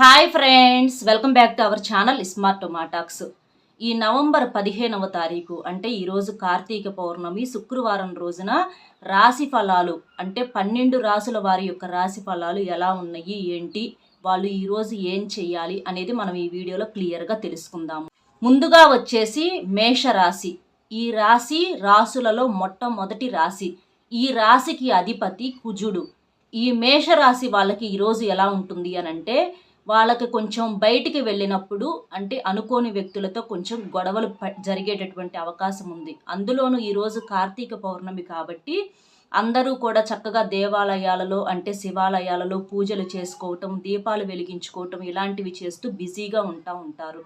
Hi friends welcome back to our channel smart టొమాటాక్స్ ఈ November పదిహేనవ తారీఖు అంటే ఈరోజు కార్తీక పౌర్ణమి శుక్రవారం రోజున రాశి ఫలాలు అంటే పన్నెండు రాసుల వారి యొక్క రాశి ఫలాలు ఎలా ఉన్నాయి ఏంటి వాళ్ళు ఈరోజు ఏం చెయ్యాలి అనేది మనం ఈ వీడియోలో క్లియర్గా తెలుసుకుందాము. ముందుగా వచ్చేసి మేషరాశి. ఈ రాశి రాసులలో మొట్టమొదటి రాశి. ఈ రాశికి అధిపతి కుజుడు. ఈ మేషరాశి వాళ్ళకి ఈరోజు ఎలా ఉంటుంది అని అంటే వాళ్ళకి కొంచెం బయటికి వెళ్ళినప్పుడు అంటే అనుకోని వ్యక్తులతో కొంచెం గొడవలు ప- జరిగేటటువంటి అవకాశం ఉంది. అందులోనూ ఈరోజు కార్తీక పౌర్ణమి కాబట్టి అందరూ కూడా చక్కగా దేవాలయాలలో అంటే శివాలయాలలో పూజలు చేసుకోవటం దీపాలు వెలిగించుకోవటం ఇలాంటివి చేస్తూ బిజీగా ఉంటా ఉంటారు.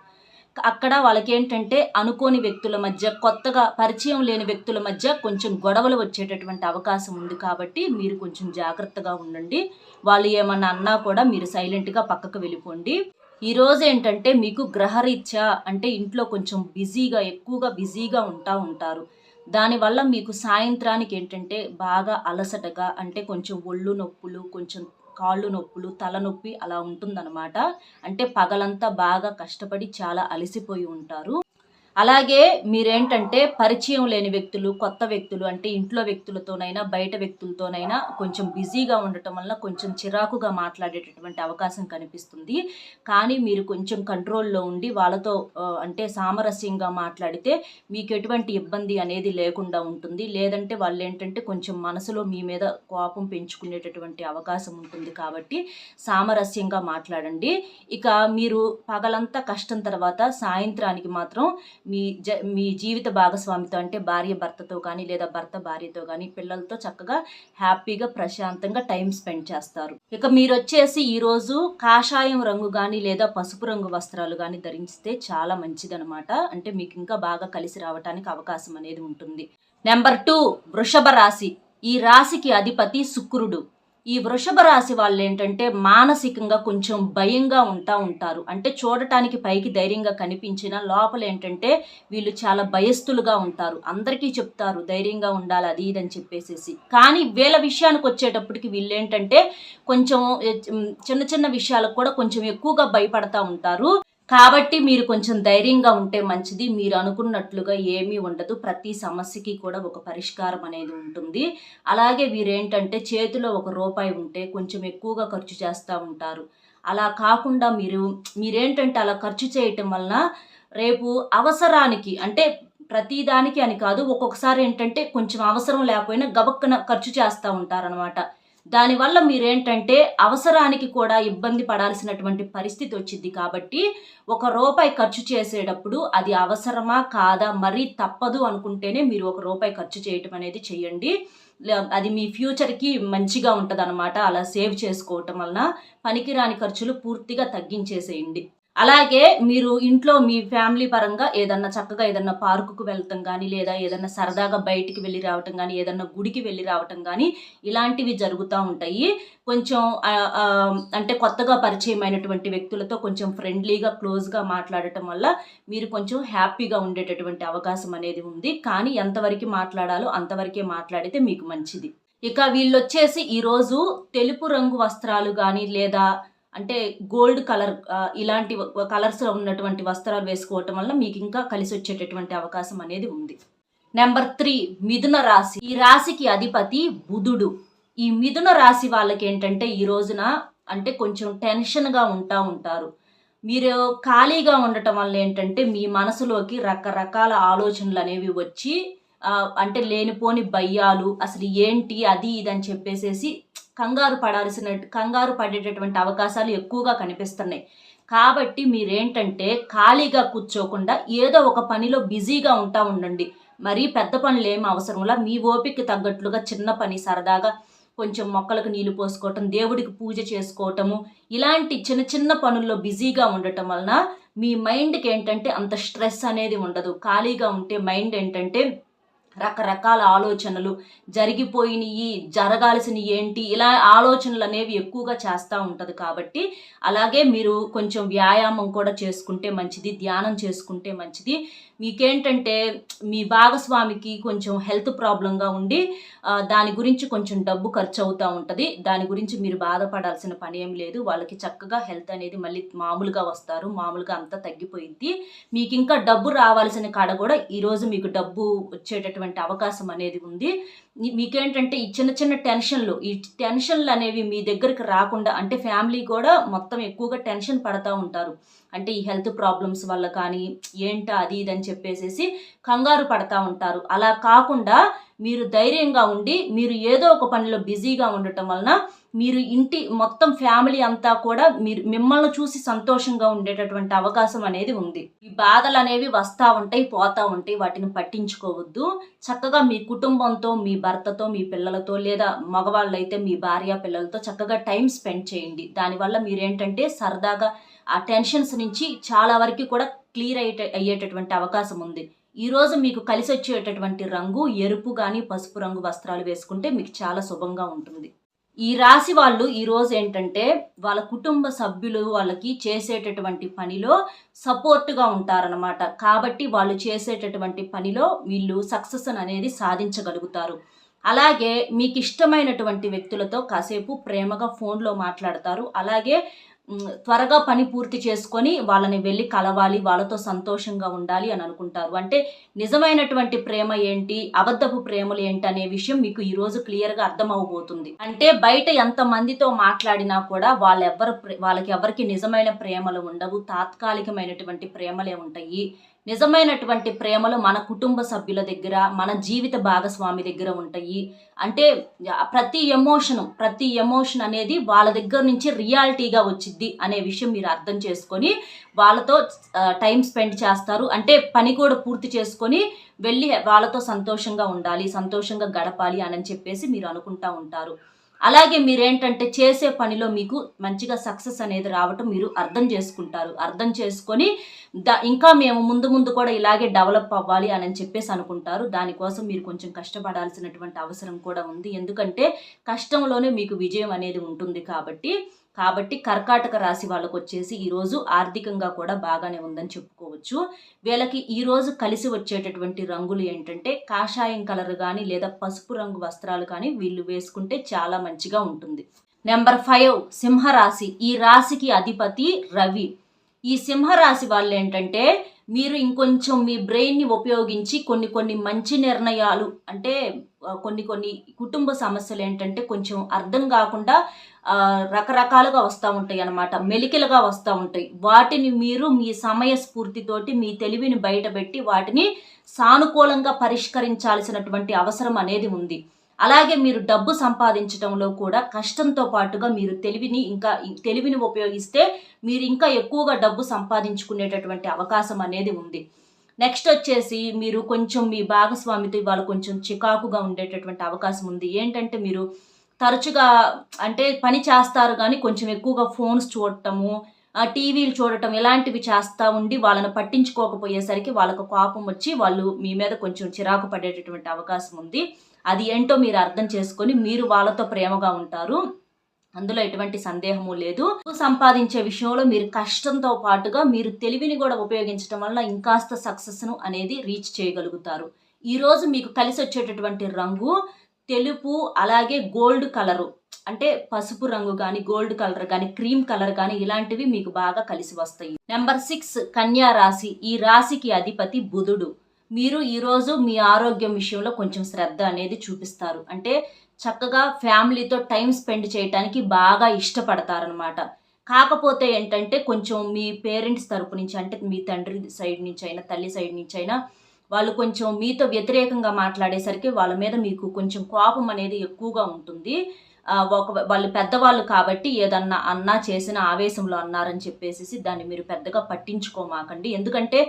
అక్కడ వాళ్ళకి ఏంటంటే అనుకోని వ్యక్తుల మధ్య కొత్తగా పరిచయం లేని వ్యక్తుల మధ్య కొంచెం గొడవలు వచ్చేటటువంటి అవకాశం ఉంది కాబట్టి మీరు కొంచెం జాగ్రత్తగా ఉండండి. వాళ్ళు ఏమన్నా అన్నా కూడా మీరు సైలెంట్గా పక్కకు వెళ్ళిపోండి. ఈరోజు ఏంటంటే మీకు గ్రహరీత్యా అంటే ఇంట్లో కొంచెం బిజీగా ఎక్కువగా బిజీగా ఉంటా ఉంటారు. దానివల్ల మీకు సాయంత్రానికి ఏంటంటే బాగా అలసటగా అంటే కొంచెం ఒళ్ళు నొప్పులు కొంచెం కాళ్ళు నొప్పులు తలనొప్పి అలా ఉంటుందన్నమాట. అంటే పగలంతా బాగా కష్టపడి చాలా అలసిపోయి ఉంటారు. అలాగే మీరేంటంటే పరిచయం లేని వ్యక్తులు కొత్త వ్యక్తులు అంటే ఇంట్లో వ్యక్తులతోనైనా బయట వ్యక్తులతోనైనా కొంచెం బిజీగా ఉండటం వల్ల కొంచెం చిరాకుగా మాట్లాడేటటువంటి అవకాశం కనిపిస్తుంది. కానీ మీరు కొంచెం కంట్రోల్లో ఉండి వాళ్ళతో అంటే సామరస్యంగా మాట్లాడితే మీకు ఎటువంటి ఇబ్బంది అనేది లేకుండా ఉంటుంది. లేదంటే వాళ్ళు ఏంటంటే కొంచెం మనసులో మీ మీద కోపం పెంచుకునేటటువంటి అవకాశం ఉంటుంది కాబట్టి సామరస్యంగా మాట్లాడండి. ఇక మీరు పగలంతా కష్టం తర్వాత సాయంత్రానికి మాత్రం మీ జ మీ జీవిత భాగస్వామితో అంటే భార్య భర్తతో కానీ లేదా భర్త భార్యతో కానీ పిల్లలతో చక్కగా హ్యాపీగా ప్రశాంతంగా టైం స్పెండ్ చేస్తారు. ఇక మీరు వచ్చేసి ఈరోజు కాషాయం రంగు కానీ లేదా పసుపు రంగు వస్త్రాలు కానీ ధరిస్తే చాలా మంచిదనమాట. అంటే మీకు ఇంకా బాగా కలిసి రావడానికి అవకాశం అనేది ఉంటుంది. నెంబర్ టూ వృషభ రాశి. ఈ రాశికి అధిపతి శుక్రుడు. ఈ వృషభ రాశి వాళ్ళు ఏంటంటే మానసికంగా కొంచెం భయంగా ఉంటా ఉంటారు. అంటే చూడటానికి పైకి ధైర్యంగా కనిపించిన లోపల ఏంటంటే వీళ్ళు చాలా భయస్థులుగా ఉంటారు. అందరికీ చెప్తారు ధైర్యంగా ఉండాలి అది ఇదని అని చెప్పేసేసి. కానీ వీళ్ళ విషయానికి వచ్చేటప్పటికి వీళ్ళు ఏంటంటే కొంచెం చిన్న చిన్న విషయాలకు కూడా కొంచెం ఎక్కువగా భయపడతా ఉంటారు. కాబట్టి మీరు కొంచెం ధైర్యంగా ఉంటే మంచిది. మీరు అనుకున్నట్లుగా ఏమీ ఉండదు. ప్రతి సమస్యకి కూడా ఒక పరిష్కారం అనేది ఉంటుంది. అలాగే వీరేంటంటే చేతిలో ఒక రూపాయి ఉంటే కొంచెం ఎక్కువగా ఖర్చు చేస్తూ ఉంటారు. అలా కాకుండా మీరు మీరేంటంటే అలా ఖర్చు చేయటం వలన రేపు అవసరానికి అంటే ప్రతిదానికి అని కాదు ఒక్కొక్కసారి ఏంటంటే కొంచెం అవసరం లేకపోయినా గబక్కన ఖర్చు చేస్తూ ఉంటారనమాట దానివల్ల మీరేంటంటే అవసరానికి కూడా ఇబ్బంది పడాల్సినటువంటి పరిస్థితి వచ్చింది కాబట్టి ఒక రూపాయి ఖర్చు చేసేటప్పుడు అది అవసరమా కాదా మరీ తప్పదు అనుకుంటేనే మీరు ఒక రూపాయి ఖర్చు చేయటం అనేది చేయండి. అది మీ ఫ్యూచర్కి మంచిగా ఉంటుంది అలా సేవ్ చేసుకోవటం వలన పనికిరాని ఖర్చులు పూర్తిగా తగ్గించేసేయండి. అలాగే మీరు ఇంట్లో మీ ఫ్యామిలీ పరంగా ఏదన్నా చక్కగా ఏదన్నా పార్కుకు వెళ్తాం కానీ లేదా ఏదన్నా సరదాగా బయటికి వెళ్ళి రావటం కానీ ఏదన్నా గుడికి వెళ్ళి రావటం కానీ ఇలాంటివి జరుగుతూ ఉంటాయి. కొంచెం అంటే కొత్తగా పరిచయమైనటువంటి వ్యక్తులతో కొంచెం ఫ్రెండ్లీగా క్లోజ్గా మాట్లాడటం వల్ల మీరు కొంచెం హ్యాపీగా ఉండేటటువంటి అవకాశం అనేది ఉంది. కానీ ఎంతవరకు మాట్లాడాలో అంతవరకే మాట్లాడితే మీకు మంచిది. ఇక వీళ్ళొచ్చేసి ఈరోజు తెలుపు రంగు వస్త్రాలు కానీ లేదా అంటే గోల్డ్ కలర్ ఇలాంటి కలర్స్ ఉన్నటువంటి వస్త్రాలు వేసుకోవటం వల్ల మీకు ఇంకా కలిసి వచ్చేటటువంటి అవకాశం అనేది ఉంది. నెంబర్ త్రీ మిథున రాశి. ఈ రాశికి అధిపతి బుధుడు. ఈ మిథున రాశి వాళ్ళకి ఏంటంటే ఈ రోజున అంటే కొంచెం టెన్షన్గా ఉంటా ఉంటారు. మీరు ఖాళీగా ఉండటం వల్ల ఏంటంటే మీ మనసులోకి రకరకాల ఆలోచనలు అనేవి వచ్చి అంటే లేనిపోని భయ్యాలు అసలు ఏంటి అది ఇది అని చెప్పేసేసి కంగారు పడాల్సిన కంగారు పడేటటువంటి అవకాశాలు ఎక్కువగా కనిపిస్తున్నాయి. కాబట్టి మీరేంటంటే ఖాళీగా కూర్చోకుండా ఏదో ఒక పనిలో బిజీగా ఉంటా ఉండండి. మరీ పెద్ద పనులు ఏమి అవసరంలా మీ ఓపిక తగ్గట్లుగా చిన్న పని సరదాగా కొంచెం మొక్కలకు నీళ్ళు పోసుకోవటం దేవుడికి పూజ చేసుకోవటము ఇలాంటి చిన్న చిన్న పనుల్లో బిజీగా ఉండటం వలన మీ మైండ్కి ఏంటంటే అంత స్ట్రెస్ అనేది ఉండదు. ఖాళీగా ఉంటే మైండ్ ఏంటంటే రకరకాల ఆలోచనలు జరిగిపోయినవి జరగాల్సినవి ఏంటి? ఇలా ఆలోచనలు అనేవి ఎక్కువగా చేస్తూ ఉంటుంది కాబట్టి అలాగే మీరు కొంచెం వ్యాయామం కూడా చేసుకుంటే మంచిది ధ్యానం చేసుకుంటే మంచిది. మీకేంటంటే మీ భాగస్వామికి కొంచెం హెల్త్ ప్రాబ్లంగా ఉండి దాని గురించి కొంచెం డబ్బు ఖర్చు అవుతూ ఉంటుంది. దాని గురించి మీరు బాధపడాల్సిన పని ఏం లేదు. వాళ్ళకి చక్కగా హెల్త్ అనేది మళ్ళీ మామూలుగా వస్తారు. మామూలుగా అంతా తగ్గిపోయింది. మీకు ఇంకా డబ్బు రావాల్సిన కాడ కూడా ఈరోజు మీకు డబ్బు వచ్చేటటువంటి అవకాశం అనేది ఉంది. మీకేంటంటే ఈ చిన్న చిన్న టెన్షన్లు ఈ టెన్షన్లు అనేవి మీ దగ్గరికి రాకుండా అంటే ఫ్యామిలీ కూడా మొత్తం ఎక్కువగా టెన్షన్ పడతా ఉంటారు. అంటే ఈ హెల్త్ ప్రాబ్లమ్స్ వల్ల కానీ ఏంటా అది ఇది అని చెప్పేసేసి కంగారు పడతా ఉంటారు. అలా కాకుండా మీరు ధైర్యంగా ఉండి మీరు ఏదో ఒక పనిలో బిజీగా ఉండటం వలన మీరు ఇంటి మొత్తం ఫ్యామిలీ అంతా కూడా మీరు మిమ్మల్ని చూసి సంతోషంగా ఉండేటటువంటి అవకాశం అనేది ఉంది. ఈ బాధలు అనేవి వస్తూ ఉంటాయి పోతా ఉంటాయి వాటిని పట్టించుకోవద్దు. చక్కగా మీ కుటుంబంతో మీ భర్తతో మీ పిల్లలతో లేదా మగవాళ్ళు అయితే మీ భార్య పిల్లలతో చక్కగా టైం స్పెండ్ చేయండి. దానివల్ల మీరేంటంటే సరదాగా ఆ టెన్షన్స్ నుంచి చాలా వరకు కూడా క్లియర్ అయ్యే అయ్యేటటువంటి అవకాశం ఉంది. ఈ రోజు మీకు కలిసి వచ్చేటటువంటి రంగు ఎరుపు కానీ పసుపు రంగు వస్త్రాలు వేసుకుంటే మీకు చాలా శుభంగా ఉంటుంది. ఈ రాశి వాళ్ళు ఈరోజు ఏంటంటే వాళ్ళ కుటుంబ సభ్యులు వాళ్ళకి చేసేటటువంటి పనిలో సపోర్ట్గా ఉంటారనమాట కాబట్టి వాళ్ళు చేసేటటువంటి పనిలో వీళ్ళు సక్సెస్ అనేది సాధించగలుగుతారు. అలాగే మీకు ఇష్టమైనటువంటి వ్యక్తులతో కాసేపు ప్రేమగా ఫోన్లో మాట్లాడతారు. అలాగే త్వరగా పని పూర్తి చేసుకొని వాళ్ళని వెళ్ళి కలవాలి వాళ్ళతో సంతోషంగా ఉండాలి అని అనుకుంటారు. అంటే నిజమైనటువంటి ప్రేమ ఏంటి అబద్ధపు ప్రేమలు ఏంటి అనే విషయం మీకు ఈరోజు క్లియర్గా అర్థమవబోతుంది. అంటే బయట ఎంత మందితో మాట్లాడినా కూడా వాళ్ళెవ్వరు ప్రే- వాళ్ళకి ఎవరికి నిజమైన ప్రేమలు ఉండవు తాత్కాలికమైనటువంటి ప్రేమలే ఉంటాయి. నిజమైనటువంటి ప్రేమలు మన కుటుంబ సభ్యుల దగ్గర మన జీవిత భాగస్వామి దగ్గర ఉంటాయి. అంటే ప్రతి ఎమోషన్ ప్రతి ఎమోషన్ అనేది వాళ్ళ దగ్గర నుంచి రియాలిటీగా వచ్చిద్ది అనే విషయం మీరు అర్థం చేసుకొని వాళ్ళతో టైం స్పెండ్ చేస్తారు. అంటే పని కూడా పూర్తి చేసుకొని వెళ్ళి వాళ్ళతో సంతోషంగా ఉండాలి సంతోషంగా గడపాలి అని చెప్పేసి మీరు అనుకుంటా ఉంటారు. అలాగే మీరేంటంటే చేసే పనిలో మీకు మంచిగా సక్సెస్ అనేది రావటం మీరు అర్థం చేసుకుంటారు. అర్థం చేసుకొని దా ఇంకా మేము ముందు ముందు కూడా ఇలాగే డెవలప్ అవ్వాలి అని చెప్పేసి అనుకుంటారు. దానికోసం మీరు కొంచెం కష్టపడాల్సినటువంటి అవసరం కూడా ఉంది. ఎందుకంటే కష్టంలోనే మీకు విజయం అనేది ఉంటుంది కాబట్టి కాబట్టి కర్కాటక రాశి వాళ్ళకు వచ్చేసి ఈరోజు ఆర్థికంగా కూడా బాగానే ఉందని చెప్పుకోవచ్చు. వీళ్ళకి ఈరోజు కలిసి వచ్చేటటువంటి రంగులు ఏంటంటే కాషాయం కలర్ కానీ లేదా పసుపు రంగు వస్త్రాలు కానీ వీళ్ళు వేసుకుంటే చాలా మంచిగా ఉంటుంది. నెంబర్ ఫైవ్ సింహరాశి. ఈ రాశికి అధిపతి రవి. ఈ సింహరాశి వాళ్ళు ఏంటంటే మీరు ఇంకొంచెం మీ బ్రెయిన్ని ఉపయోగించి కొన్ని కొన్ని మంచి నిర్ణయాలు అంటే కొన్ని కొన్ని కుటుంబ సమస్యలు ఏంటంటే కొంచెం అర్థం కాకుండా రకరకాలుగా వస్తూ ఉంటాయి అన్నమాట. మెలికలుగా వస్తూ ఉంటాయి. వాటిని మీరు మీ సమయ స్ఫూర్తితోటి మీ తెలివిని బయటపెట్టి వాటిని సానుకూలంగా పరిష్కరించాల్సినటువంటి అవసరం అనేది ఉంది. అలాగే మీరు డబ్బు సంపాదించడంలో కూడా కష్టంతో పాటుగా మీరు తెలివిని ఇంకా తెలివిని ఉపయోగిస్తే మీరు ఇంకా ఎక్కువగా డబ్బు సంపాదించుకునేటటువంటి అవకాశం అనేది ఉంది. నెక్స్ట్ వచ్చేసి మీరు కొంచెం మీ భాగస్వామితో ఇవాళ కొంచెం చికాకుగా ఉండేటటువంటి అవకాశం ఉంది. ఏంటంటే మీరు తరచుగా అంటే పని చేస్తారు కానీ కొంచెం ఎక్కువగా ఫోన్స్ చూడటము టీవీలు చూడటం ఇలాంటివి చేస్తూ ఉండి వాళ్ళని పట్టించుకోకపోయేసరికి వాళ్ళకు కోపం వచ్చి వాళ్ళు మీ మీద కొంచెం చిరాకు పడేటటువంటి అవకాశం ఉంది. అది ఏంటో మీరు అర్థం చేసుకొని మీరు వాళ్ళతో ప్రేమగా ఉంటారు. అందులో ఎటువంటి సందేహము లేదు. సంపాదించే విషయంలో మీరు కష్టంతో పాటుగా మీరు తెలివిని కూడా ఉపయోగించడం వల్ల ఇంకాస్త సక్సెస్ను అనేది రీచ్ చేయగలుగుతారు. ఈరోజు మీకు కలిసి వచ్చేటటువంటి రంగు తెలుపు అలాగే గోల్డ్ కలరు. అంటే పసుపు రంగు కానీ గోల్డ్ కలర్ కానీ క్రీమ్ కలర్ కానీ ఇలాంటివి మీకు బాగా కలిసి వస్తాయి. నెంబర్ సిక్స్ కన్యా రాశి. ఈ రాశికి అధిపతి బుధుడు. మీరు ఈరోజు మీ ఆరోగ్యం విషయంలో కొంచెం శ్రద్ధ అనేది చూపిస్తారు. అంటే చక్కగా ఫ్యామిలీతో టైం స్పెండ్ చేయటానికి బాగా ఇష్టపడతారనమాట కాకపోతే ఏంటంటే కొంచెం మీ పేరెంట్స్ తరపు నుంచి అంటే మీ తండ్రి సైడ్ నుంచి అయినా తల్లి సైడ్ నుంచి అయినా వాళ్ళు కొంచెం మీతో వ్యతిరేకంగా మాట్లాడేసరికి వాళ్ళ మీద మీకు కొంచెం కోపం అనేది ఎక్కువగా ఉంటుంది. ఒక వాళ్ళు పెద్దవాళ్ళు కాబట్టి ఏదన్నా అన్నా చేసిన ఆవేశంలో అన్నారని చెప్పేసి దాన్ని మీరు పెద్దగా పట్టించుకోమాకండి. ఎందుకంటే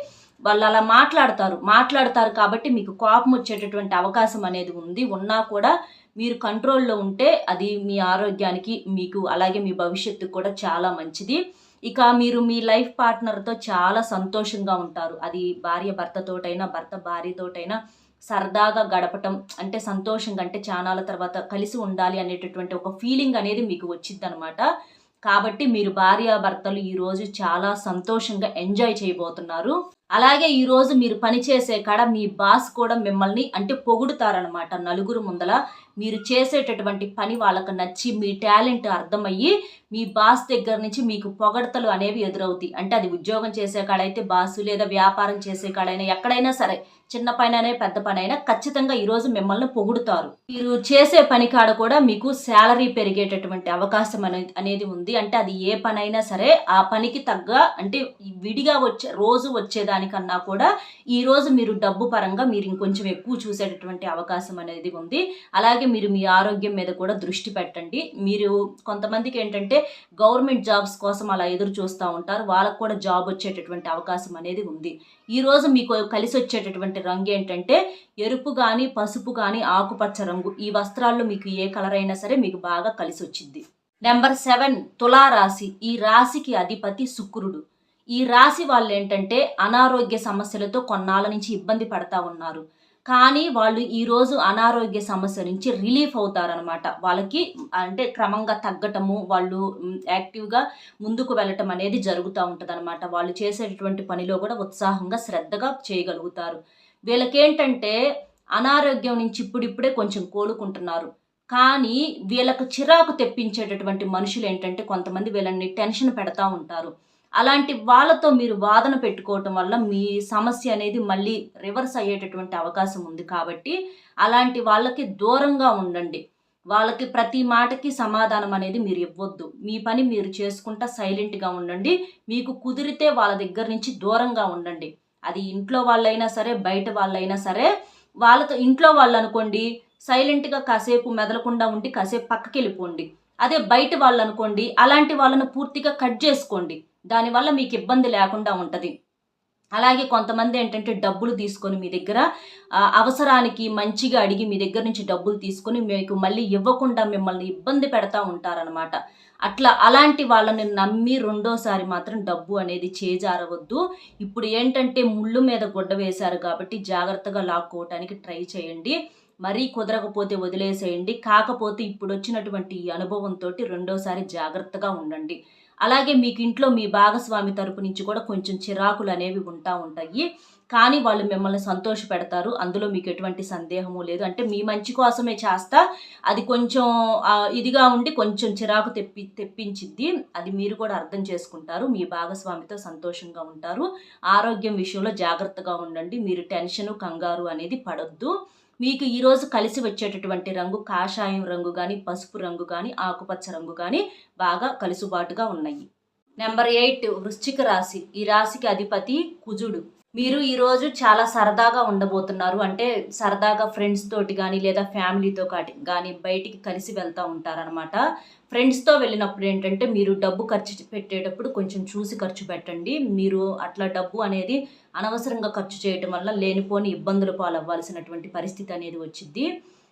వాళ్ళు అలా మాట్లాడతారు. మాట్లాడతారు కాబట్టి మీకు కోపం వచ్చేటటువంటి అవకాశం అనేది ఉంది. ఉన్నా కూడా మీరు కంట్రోల్లో ఉంటే అది మీ ఆరోగ్యానికి మీకు అలాగే మీ భవిష్యత్తుకు కూడా చాలా మంచిది. ఇక మీరు మీ లైఫ్ పార్ట్నర్తో చాలా సంతోషంగా ఉంటారు. అది భార్య భర్తతోటైనా భర్త భార్యతోటైనా సరదాగా గడపటం అంటే సంతోషంగా అంటే చానాల తర్వాత కలిసి ఉండాలి అనేటటువంటి ఒక ఫీలింగ్ అనేది మీకు వచ్చింది అనమాట కాబట్టి మీరు భార్య భర్తలు ఈరోజు చాలా సంతోషంగా ఎంజాయ్ చేయబోతున్నారు. అలాగే ఈరోజు మీరు పనిచేసే కాడ మీ బాస్ కూడా మిమ్మల్ని అంటే పొగుడుతారనమాట నలుగురు ముందల మీరు చేసేటటువంటి పని వాళ్ళకు నచ్చి మీ టాలెంట్ అర్థమయ్యి మీ బాస్ దగ్గర నుంచి మీకు పొగడతలు అనేవి ఎదురవుతాయి. అంటే అది ఉద్యోగం చేసే కాడైతే బాసు లేదా వ్యాపారం చేసే కాడైనా ఎక్కడైనా సరే చిన్న పైననే పెద్ద పని అయినా ఖచ్చితంగా ఈరోజు మిమ్మల్ని పొగుడుతారు. మీరు చేసే పని కాడ కూడా మీకు శాలరీ పెరిగేటటువంటి అవకాశం అనేది అనేది ఉంది. అంటే అది ఏ పనైనా సరే ఆ పనికి తగ్గ అంటే విడిగా వచ్చే రోజు వచ్చేదానికన్నా కూడా ఈ రోజు మీరు డబ్బు పరంగా మీరు ఇంకొంచెం ఎక్కువ చూసేటటువంటి అవకాశం అనేది ఉంది. అలాగే మీరు మీ ఆరోగ్యం మీద కూడా దృష్టి పెట్టండి. మీరు కొంతమందికి ఏంటంటే గవర్నమెంట్ జాబ్స్ కోసం అలా ఎదురు చూస్తూ ఉంటారు. వాళ్ళకు కూడా జాబ్ వచ్చేటటువంటి అవకాశం అనేది ఉంది. ఈరోజు మీకు కలిసి వచ్చేటటువంటి రంగు ఏంటంటే ఎరుపు కానీ పసుపు కానీ ఆకుపచ్చ రంగు ఈ వస్త్రాల్లో మీకు ఏ కలర్ అయినా సరే మీకు బాగా కలిసి వచ్చింది. నెంబర్ సెవెన్ తులారాశి. ఈ రాశికి అధిపతి శుక్రుడు. ఈ రాశి వాళ్ళు ఏంటంటే అనారోగ్య సమస్యలతో కొన్నాళ్ళ నుంచి ఇబ్బంది పడతా ఉన్నారు. కానీ వాళ్ళు ఈరోజు అనారోగ్య సమస్య నుంచి రిలీఫ్ అవుతారనమాట వాళ్ళకి అంటే క్రమంగా తగ్గటము వాళ్ళు యాక్టివ్గా ముందుకు వెళ్ళటం అనేది జరుగుతూ ఉంటుంది అనమాట వాళ్ళు చేసేటటువంటి పనిలో కూడా ఉత్సాహంగా శ్రద్ధగా చేయగలుగుతారు. వీళ్ళకేంటంటే అనారోగ్యం నుంచి ఇప్పుడిప్పుడే కొంచెం కోలుకుంటున్నారు. కానీ వీళ్ళకు చిరాకు తెప్పించేటటువంటి మనుషులు ఏంటంటే కొంతమంది వీళ్ళని టెన్షన్ పెడతా ఉంటారు. అలాంటి వాళ్ళతో మీరు వాదన పెట్టుకోవటం వల్ల మీ సమస్య అనేది మళ్ళీ రివర్స్ అయ్యేటటువంటి అవకాశం ఉంది కాబట్టి అలాంటి వాళ్ళకి దూరంగా ఉండండి. వాళ్ళకి ప్రతి మాటకి సమాధానం అనేది మీరు ఇవ్వద్దు. మీ పని మీరు చేసుకుంటా సైలెంట్గా ఉండండి. మీకు కుదిరితే వాళ్ళ దగ్గర నుంచి దూరంగా ఉండండి. అది ఇంట్లో వాళ్ళైనా సరే బయట వాళ్ళైనా సరే వాళ్ళతో ఇంట్లో వాళ్ళు అనుకోండి సైలెంట్గా కాసేపు మెదలకుండా ఉండి కాసేపు పక్కకి వెళ్ళిపోండి అదే బయట వాళ్ళు అనుకోండి అలాంటి వాళ్ళను పూర్తిగా కట్ చేసుకోండి. దానివల్ల మీకు ఇబ్బంది లేకుండా ఉంటుంది. అలాగే కొంతమంది ఏంటంటే డబ్బులు తీసుకొని మీ దగ్గర అవసరానికి మంచిగా అడిగి మీ దగ్గర నుంచి డబ్బులు తీసుకొని మీకు మళ్ళీ ఇవ్వకుండా మిమ్మల్ని ఇబ్బంది పెడతా ఉంటారనమాట అట్లా అలాంటి వాళ్ళని నమ్మి రెండోసారి మాత్రం డబ్బు అనేది చేజారవద్దు. ఇప్పుడు ఏంటంటే ముళ్ళు మీద గుడ్డ వేశారు కాబట్టి జాగ్రత్తగా లాక్కోవటానికి ట్రై చేయండి. మరీ కుదరకపోతే వదిలేసేయండి. కాకపోతే ఇప్పుడు వచ్చినటువంటి ఈ అనుభవంతో రెండోసారి జాగ్రత్తగా ఉండండి. అలాగే మీకు ఇంట్లో మీ భాగస్వామి తరపు నుంచి కూడా కొంచెం చిరాకులు అనేవి ఉంటా ఉంటాయి. కానీ వాళ్ళు మిమ్మల్ని సంతోష పెడతారు. అందులో మీకు ఎటువంటి సందేహము లేదు. అంటే మీ మంచి కోసమే చేస్తా. అది కొంచెం ఇదిగా ఉండి కొంచెం చిరాకు తెప్పి తెప్పించిద్ది. అది మీరు కూడా అర్థం చేసుకుంటారు. మీ భాగస్వామితో సంతోషంగా ఉంటారు. ఆరోగ్యం విషయంలో జాగ్రత్తగా ఉండండి. మీరు టెన్షను కంగారు అనేది పడొద్దు. మీకు ఈరోజు కలిసి వచ్చేటటువంటి రంగు కాషాయం రంగు కానీ పసుపు రంగు కానీ ఆకుపచ్చ రంగు కానీ బాగా కలుసుబాటుగా ఉన్నాయి. నెంబర్ ఎయిట్ వృశ్చిక రాశి. ఈ రాశికి అధిపతి కుజుడు. మీరు ఈరోజు చాలా సరదాగా ఉండబోతున్నారు. అంటే సరదాగా ఫ్రెండ్స్ తోటి కానీ లేదా ఫ్యామిలీతో కాటి కానీ బయటికి కలిసి వెళ్తూ ఉంటారనమాట ఫ్రెండ్స్తో వెళ్ళినప్పుడు ఏంటంటే మీరు డబ్బు ఖర్చు పెట్టేటప్పుడు కొంచెం చూసి ఖర్చు పెట్టండి. మీరు అట్లా డబ్బు అనేది అనవసరంగా ఖర్చు చేయటం వల్ల లేనిపోని ఇబ్బందులు పాలవ్వాల్సినటువంటి పరిస్థితి అనేది వచ్చింది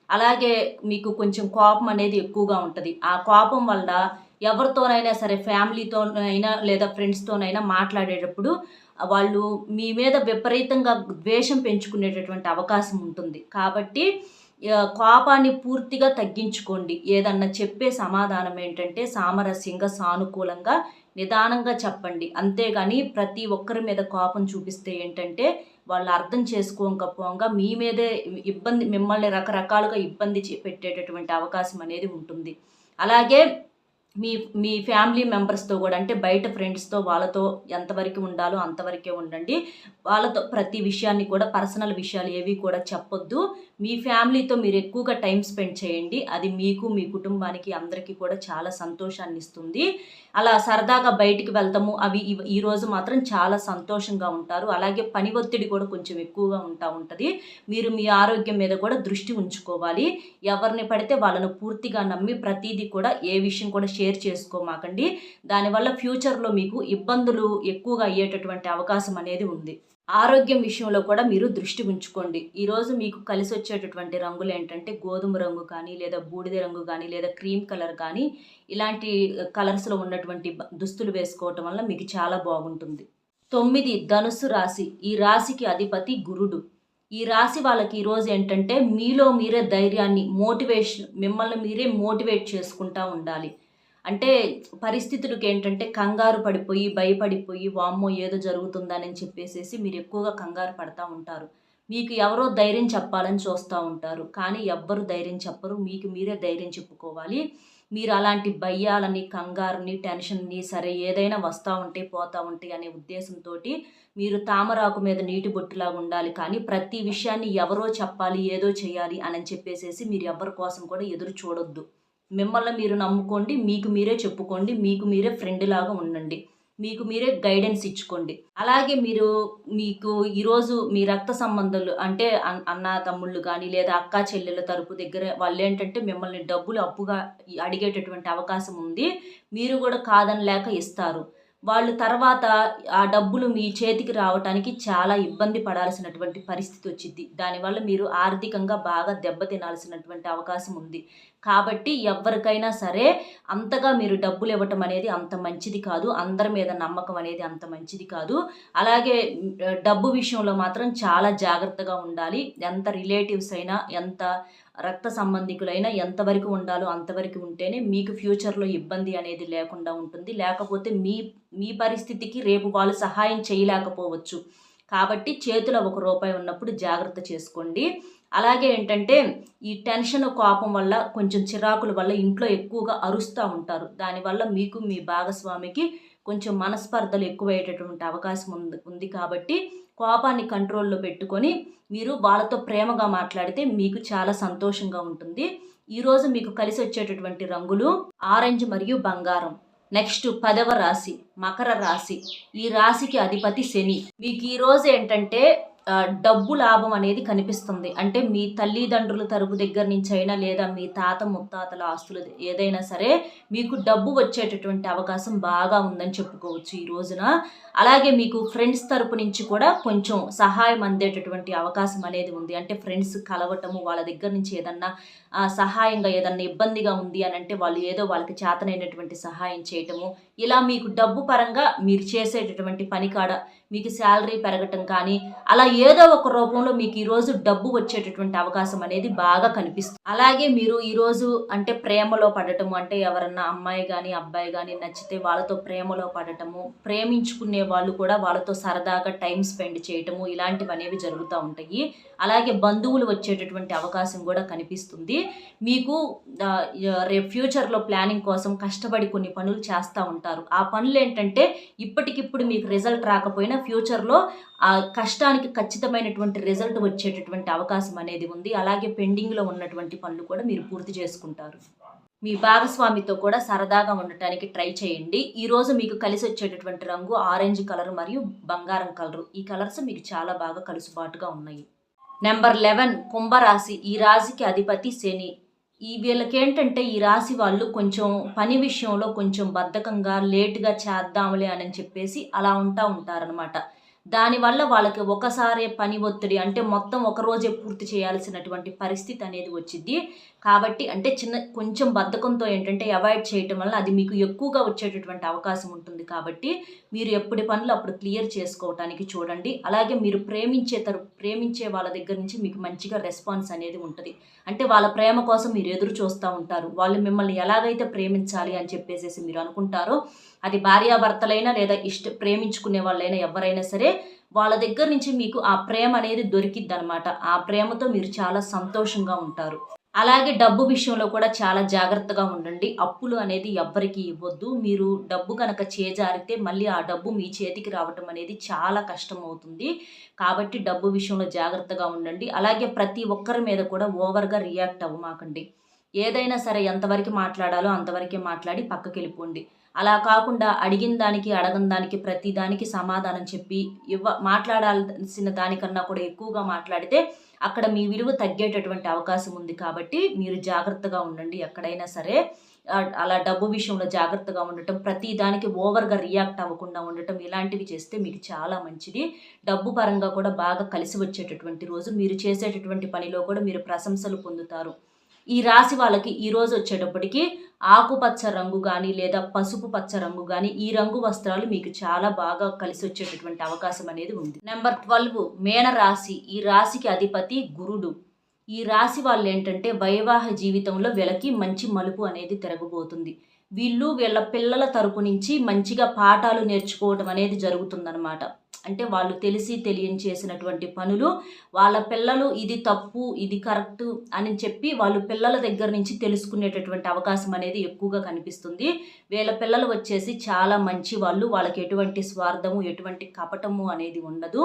అలాగే మీకు కొంచెం కోపం అనేది ఎక్కువగా ఉంటుంది. ఆ కోపం వల్ల ఎవరితోనైనా సరే ఫ్యామిలీతోనైనా లేదా ఫ్రెండ్స్తోనైనా మాట్లాడేటప్పుడు వాళ్ళు మీ మీద విపరీతంగా ద్వేషం పెంచుకునేటటువంటి అవకాశం ఉంటుంది. కాబట్టి కోపాన్ని పూర్తిగా తగ్గించుకోండి. ఏదన్నా చెప్పే సమాధానం ఏంటంటే సామరస్యంగా సానుకూలంగా నిదానంగా చెప్పండి. అంతేగాని ప్రతి ఒక్కరి మీద కోపం చూపిస్తే ఏంటంటే వాళ్ళు అర్థం చేసుకోకపోగా మీ మీదే ఇబ్బంది మిమ్మల్ని రకరకాలుగా ఇబ్బంది పెట్టేటటువంటి అవకాశం అనేది ఉంటుంది. అలాగే మీ మీ ఫ్యామిలీ మెంబర్స్తో కూడా అంటే బయట ఫ్రెండ్స్తో వాళ్ళతో ఎంతవరకు ఉండాలో అంతవరకే ఉండండి. వాళ్ళతో ప్రతి విషయాన్ని కూడా పర్సనల్ విషయాలు ఏవి కూడా చెప్పొద్దు. మీ ఫ్యామిలీతో మీరు ఎక్కువగా టైం స్పెండ్ చేయండి. అది మీకు మీ కుటుంబానికి అందరికీ కూడా చాలా సంతోషాన్ని ఇస్తుంది అలా సరదాగా బయటికి వెళ్తాము. అవి ఈరోజు ఈ రోజు మాత్రం చాలా సంతోషంగా ఉంటారు. అలాగే పని ఒత్తిడి కూడా కొంచెం ఎక్కువగా ఉంటా ఉంటుంది. మీరు మీ ఆరోగ్యం మీద కూడా దృష్టి ఉంచుకోవాలి. ఎవరిని పడితే వాళ్ళను పూర్తిగా నమ్మి ప్రతిదీ కూడా ఏ విషయం కూడా షేర్ చేసుకోమాకండి. దానివల్ల ఫ్యూచర్లో మీకు ఇబ్బందులు ఎక్కువగా అయ్యేటటువంటి అవకాశం అనేది ఉంది. ఆరోగ్యం విషయంలో కూడా మీరు దృష్టి ఉంచుకోండి. ఈరోజు మీకు కలిసి వచ్చేటటువంటి రంగులు ఏంటంటే గోధుమ రంగు కానీ లేదా బూడిద రంగు కానీ లేదా క్రీమ్ కలర్ కానీ ఇలాంటి కలర్స్లో ఉన్నటువంటి దుస్తులు వేసుకోవటం వల్ల మీకు చాలా బాగుంటుంది. తొమ్మిది ధనుస్సు రాశి. ఈ రాశికి అధిపతి గురుడు. ఈ రాశి వాళ్ళకి ఈరోజు ఏంటంటే మీలో మీరే ధైర్యాన్ని మోటివేషన్ మిమ్మల్ని మీరే మోటివేట్ చేసుకుంటా ఉండాలి. అంటే పరిస్థితులకు ఏంటంటే కంగారు పడిపోయి భయపడిపోయి వామ్మో ఏదో జరుగుతుందని చెప్పేసేసి మీరు ఎక్కువగా కంగారు పడతా ఉంటారు. మీకు ఎవరో ధైర్యం చెప్పాలని చూస్తూ ఉంటారు. కానీ ఎవ్వరు ధైర్యం చెప్పరు. మీకు మీరే ధైర్యం చెప్పుకోవాలి. మీరు అలాంటి భయాలని కంగారుని టెన్షన్ని సరే ఏదైనా వస్తూ ఉంటే పోతూ ఉంటే అనే ఉద్దేశంతో మీరు తామరాకు మీద నీటి బొట్టులాగా ఉండాలి. కానీ ప్రతి విషయాన్ని ఎవరో చెప్పాలి ఏదో చేయాలి అని చెప్పేసేసి మీరు ఎవరి కోసం కూడా ఎదురు చూడొద్దు. మిమ్మల్ని మీరు నమ్ముకోండి మీకు మీరే చెప్పుకోండి మీకు మీరే ఫ్రెండ్ లాగా ఉండండి. మీకు మీరే గైడెన్స్ ఇచ్చుకోండి. అలాగే మీరు మీకు ఈరోజు మీ రక్త సంబంధాలు అంటే అన్- అన్న తమ్ముళ్ళు కానీ లేదా అక్క చెల్లెల తరపు దగ్గర వాళ్ళు ఏంటంటే మిమ్మల్ని డబ్బులు అప్పుగా అడిగేటటువంటి అవకాశం ఉంది. మీరు కూడా కాదని లేక ఇస్తారు. వాళ్ళు తర్వాత ఆ డబ్బులు మీ చేతికి రావటానికి చాలా ఇబ్బంది పడాల్సినటువంటి పరిస్థితి వచ్చింది. దానివల్ల మీరు ఆర్థికంగా బాగా దెబ్బతినాల్సినటువంటి అవకాశం ఉంది. కాబట్టి ఎవరికైనా సరే అంతగా మీరు డబ్బులు ఇవ్వటం అనేది అంత మంచిది కాదు. అందరి మీద నమ్మకం అనేది అంత మంచిది కాదు. అలాగే డబ్బు విషయంలో మాత్రం చాలా జాగ్రత్తగా ఉండాలి. ఎంత రిలేటివ్స్ అయినా ఎంత రక్త సంబంధికులైనా ఎంతవరకు ఉండాలో అంతవరకు ఉంటేనే మీకు ఫ్యూచర్లో ఇబ్బంది అనేది లేకుండా ఉంటుంది. లేకపోతే మీ మీ పరిస్థితికి రేపు వాళ్ళు సహాయం చేయలేకపోవచ్చు. కాబట్టి చేతిలో ఒక రూపాయి ఉన్నప్పుడు జాగ్రత్త చేసుకోండి. అలాగే ఏంటంటే ఈ టెన్షన్ కోపం వల్ల కొంచెం చిరాకుల వల్ల ఇంట్లో ఎక్కువగా అరుస్తూ ఉంటారు. దానివల్ల మీకు మీ భాగస్వామికి కొంచెం మనస్పర్ధలు ఎక్కువయ్యేటటువంటి అవకాశం ఉంది ఉంది కాబట్టి కోపాన్ని కంట్రోల్లో పెట్టుకొని మీరు వాళ్ళతో ప్రేమగా మాట్లాడితే మీకు చాలా సంతోషంగా ఉంటుంది. ఈరోజు మీకు కలిసి వచ్చేటటువంటి రంగులు ఆరెంజ్ మరియు బంగారం. నెక్స్ట్ పదవ రాశి మకర రాశి. ఈ రాశికి అధిపతి శని. మీకు ఈ రోజు ఏంటంటే డబ్బు లాభం అనేది కనిపిస్తుంది. అంటే మీ తల్లిదండ్రుల తరపు దగ్గర నుంచి అయినా లేదా మీ తాత ముత్తాతల ఆస్తులు ఏదైనా సరే మీకు డబ్బు వచ్చేటటువంటి అవకాశం బాగా ఉందని చెప్పుకోవచ్చు ఈ రోజున. అలాగే మీకు ఫ్రెండ్స్ తరపు నుంచి కూడా కొంచెం సహాయం అందేటటువంటి అవకాశం అనేది ఉంది. అంటే ఫ్రెండ్స్ కలవటము వాళ్ళ దగ్గర నుంచి ఏదన్నా సహాయంగా ఏదన్నా ఇబ్బందిగా ఉంది అని అంటే వాళ్ళు ఏదో వాళ్ళకి చేతనైనటువంటి సహాయం చేయటము ఇలా మీకు డబ్బు పరంగా మీరు చేసేటటువంటి పని కాడ మీకు శాలరీ పెరగటం కానీ అలా ఏదో ఒక రూపంలో మీకు ఈరోజు డబ్బు వచ్చేటటువంటి అవకాశం అనేది బాగా కనిపిస్తుంది. అలాగే మీరు ఈరోజు అంటే ప్రేమలో పడటము అంటే ఎవరన్నా అమ్మాయి కానీ అబ్బాయి కానీ నచ్చితే వాళ్ళతో ప్రేమలో పడటము ప్రేమించుకునే వాళ్ళు కూడా వాళ్ళతో సరదాగా టైం స్పెండ్ చేయటము ఇలాంటివి అనేవి జరుగుతూ ఉంటాయి. అలాగే బంధువులు వచ్చేటటువంటి అవకాశం కూడా కనిపిస్తుంది. మీకు రేపు ఫ్యూచర్లో ప్లానింగ్ కోసం కష్టపడి కొన్ని పనులు చేస్తూ ఉంటారు. ఆ పనులు ఏంటంటే ఇప్పటికిప్పుడు మీకు రిజల్ట్ రాకపోయినా ఫ్యూచర్లో ఆ కష్టానికి ఖచ్చితమైనటువంటి రిజల్ట్ వచ్చేటటువంటి అవకాశం అనేది ఉంది. అలాగే పెండింగ్లో ఉన్నటువంటి పనులు కూడా మీరు పూర్తి చేసుకుంటారు. మీ భాగస్వామితో కూడా సరదాగా ఉండటానికి ట్రై చేయండి. ఈరోజు మీకు కలిసి వచ్చేటటువంటి రంగు ఆరెంజ్ కలర్ మరియు బంగారం కలరు. ఈ కలర్స్ మీకు చాలా బాగా కలుసుబాటుగా ఉన్నాయి. నెంబర్ లెవెన్ కుంభరాశి ఈ రాశికి అధిపతి శని. ఈ వీళ్ళకి ఏంటంటే ఈ రాశి వాళ్ళు కొంచెం పని విషయంలో కొంచెం బద్ధకంగా లేటుగా చేద్దాంలే అని చెప్పేసి అలా ఉంటా ఉంటారనమాట దానివల్ల వాళ్ళకి ఒకసారే పని ఒత్తిడి అంటే మొత్తం ఒక రోజే పూర్తి చేయాల్సినటువంటి పరిస్థితి అనేది వచ్చింది కాబట్టి అంటే చిన్న కొంచెం బద్ధకంతో ఏంటంటే అవాయిడ్ చేయటం వల్ల అది మీకు ఎక్కువగా వచ్చేటటువంటి అవకాశం ఉంటుంది. కాబట్టి మీరు ఎప్పటి పనులు అప్పుడు క్లియర్ చేసుకోవటానికి చూడండి. అలాగే మీరు ప్రేమించే తరు ప్రేమించే వాళ్ళ దగ్గర నుంచి మీకు మంచిగా రెస్పాన్స్ అనేది ఉంటుంది. అంటే వాళ్ళ ప్రేమ కోసం మీరు ఎదురు చూస్తూ ఉంటారు. వాళ్ళు మిమ్మల్ని ఎలాగైతే ప్రేమించాలి అని చెప్పేసి మీరు అనుకుంటారో అది భార్యాభర్తలైనా లేదా ఇష్ట ప్రేమించుకునే వాళ్ళైనా ఎవరైనా సరే వాళ్ళ దగ్గర నుంచి మీకు ఆ ప్రేమ అనేది దొరికిద్ది అనమాట ఆ ప్రేమతో మీరు చాలా సంతోషంగా ఉంటారు. అలాగే డబ్బు విషయంలో కూడా చాలా జాగ్రత్తగా ఉండండి. అప్పులు అనేది ఎవ్వరికి ఇవ్వద్దు. మీరు డబ్బు కనుక చేజారితే మళ్ళీ ఆ డబ్బు మీ చేతికి రావటం అనేది చాలా కష్టం అవుతుంది కాబట్టి డబ్బు విషయంలో జాగ్రత్తగా ఉండండి. అలాగే ప్రతి ఒక్కరి మీద కూడా ఓవర్గా రియాక్ట్ అవ్వమాకండి. ఏదైనా సరే ఎంతవరకు మాట్లాడాలో అంతవరకే మాట్లాడి పక్కకి వెళ్ళిపోండి. అలా కాకుండా అడిగిన దానికి అడగని దానికి ప్రతి దానికి సమాధానం చెప్పి ఇవ్వ మాట్లాడాల్సిన దానికన్నా కూడా ఎక్కువగా మాట్లాడితే అక్కడ మీ విలువ తగ్గేటటువంటి అవకాశం ఉంది కాబట్టి మీరు జాగ్రత్తగా ఉండండి ఎక్కడైనా సరే. అలా డబ్బు విషయంలో జాగ్రత్తగా ఉండటం ప్రతి దానికి ఓవర్గా రియాక్ట్ అవ్వకుండా ఉండటం ఇలాంటివి చేస్తే మీకు చాలా మంచిది. డబ్బు పరంగా కూడా బాగా కలిసి వచ్చేటటువంటి రోజు మీరు చేసేటటువంటి పనిలో కూడా మీరు ప్రశంసలు పొందుతారు. ఈ రాశి వాళ్ళకి ఈరోజు వచ్చేటప్పటికి ఆకుపచ్చ రంగు కానీ లేదా పసుపు పచ్చ రంగు కానీ ఈ రంగు వస్త్రాలు మీకు చాలా బాగా కలిసి వచ్చేటటువంటి అవకాశం అనేది ఉంది. నెంబర్ ట్వెల్వ్ మేన రాశి. ఈ రాశికి అధిపతి గురుడు. ఈ రాశి వాళ్ళు ఏంటంటే వైవాహ జీవితంలో వీళ్ళకి మంచి మలుపు అనేది తిరగబోతుంది. వీళ్ళు వీళ్ళ పిల్లల తరపు నుంచి మంచిగా పాఠాలు నేర్చుకోవడం అనేది జరుగుతుందన్నమాట. అంటే వాళ్ళు తెలిసి తెలియని చేసినటువంటి పనులు వాళ్ళ పిల్లలు ఇది తప్పు ఇది కరెక్ట్ అని చెప్పి వాళ్ళు పిల్లల దగ్గర నుంచి తెలుసుకునేటటువంటి అవకాశం అనేది ఎక్కువగా కనిపిస్తుంది. వీళ్ళ పిల్లలు వచ్చేసి చాలా మంచి వాళ్ళు వాళ్ళకి ఎటువంటి స్వార్థము ఎటువంటి కపటము అనేది ఉండదు.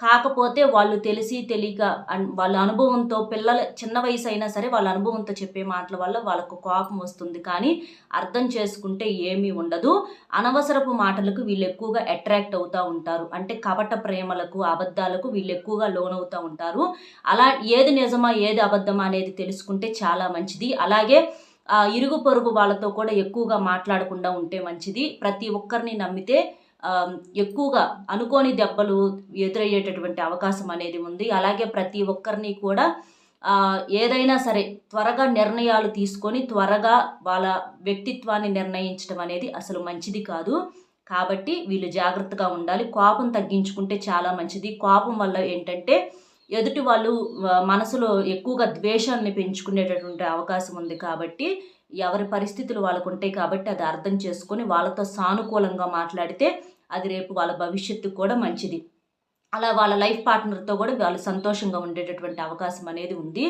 కాకపోతే వాళ్ళు తెలిసి తెలియక వాళ్ళ అనుభవంతో పిల్లల చిన్న వయసు అయినా సరే వాళ్ళ అనుభవంతో చెప్పే మాటల వల్ల వాళ్ళకు కోపం వస్తుంది. కానీ అర్థం చేసుకుంటే ఏమీ ఉండదు. అనవసరపు మాటలకు వీళ్ళు ఎక్కువగా అట్రాక్ట్ అవుతూ ఉంటారు. అంటే కపట ప్రేమలకు అబద్ధాలకు వీళ్ళు ఎక్కువగా లోనవుతూ ఉంటారు. అలా ఏది నిజమా ఏది అబద్ధమా అనేది తెలుసుకుంటే చాలా మంచిది. అలాగే ఇరుగు పొరుగు వాళ్ళతో కూడా ఎక్కువగా మాట్లాడకుండా ఉంటే మంచిది. ప్రతి ఒక్కరిని నమ్మితే ఎక్కువగా అనుకోని దెబ్బలు ఎదురయ్యేటటువంటి అవకాశం అనేది ఉంది. అలాగే ప్రతి ఒక్కరిని కూడా ఏదైనా సరే త్వరగా నిర్ణయాలు తీసుకొని త్వరగా వాళ్ళ వ్యక్తిత్వాన్ని నిర్ణయించడం అనేది అసలు మంచిది కాదు. కాబట్టి వీళ్ళు జాగ్రత్తగా ఉండాలి. కోపం తగ్గించుకుంటే చాలా మంచిది. కోపం వల్ల ఏంటంటే ఎదుటి వాళ్ళు మనసులో ఎక్కువగా ద్వేషాన్ని పెంచుకునేటటువంటి అవకాశం ఉంది కాబట్టి ఎవరి పరిస్థితులు వాళ్ళకు ఉంటాయి కాబట్టి అది అర్థం చేసుకొని వాళ్ళతో సానుకూలంగా మాట్లాడితే అది రేపు వాళ్ళ భవిష్యత్తు కూడా మంచిది. అలా వాళ్ళ లైఫ్ పార్ట్నర్తో కూడా వాళ్ళు సంతోషంగా ఉండేటటువంటి అవకాశం అనేది ఉంది.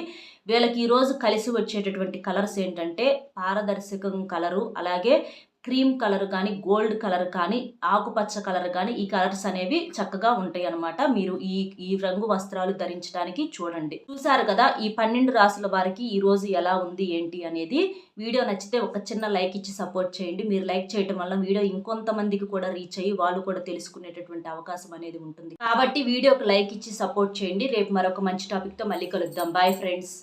వీళ్ళకి ఈరోజు కలిసి వచ్చేటటువంటి కలర్స్ ఏంటంటే పారదర్శకం కలరు అలాగే క్రీమ్ కలర్ కానీ గోల్డ్ కలర్ కానీ ఆకుపచ్చ కలర్ కానీ ఈ కలర్స్ అనేవి చక్కగా ఉంటాయి అన్నమాట. మీరు ఈ ఈ రంగు వస్త్రాలు ధరించడానికి చూడండి. చూసారు కదా ఈ పన్నెండు రాసుల వారికి ఈ రోజు ఎలా ఉంది ఏంటి అనేది. వీడియో నచ్చితే ఒక చిన్న లైక్ ఇచ్చి సపోర్ట్ చేయండి. మీరు లైక్ చేయడం వల్ల వీడియో ఇంకొంతమందికి కూడా రీచ్ అయ్యి వాళ్ళు కూడా తెలుసుకునేటటువంటి అవకాశం అనేది ఉంటుంది. కాబట్టి వీడియోకి లైక్ ఇచ్చి సపోర్ట్ చేయండి. రేపు మరొక మంచి టాపిక్తో మళ్ళీ కలుద్దాం. Bye friends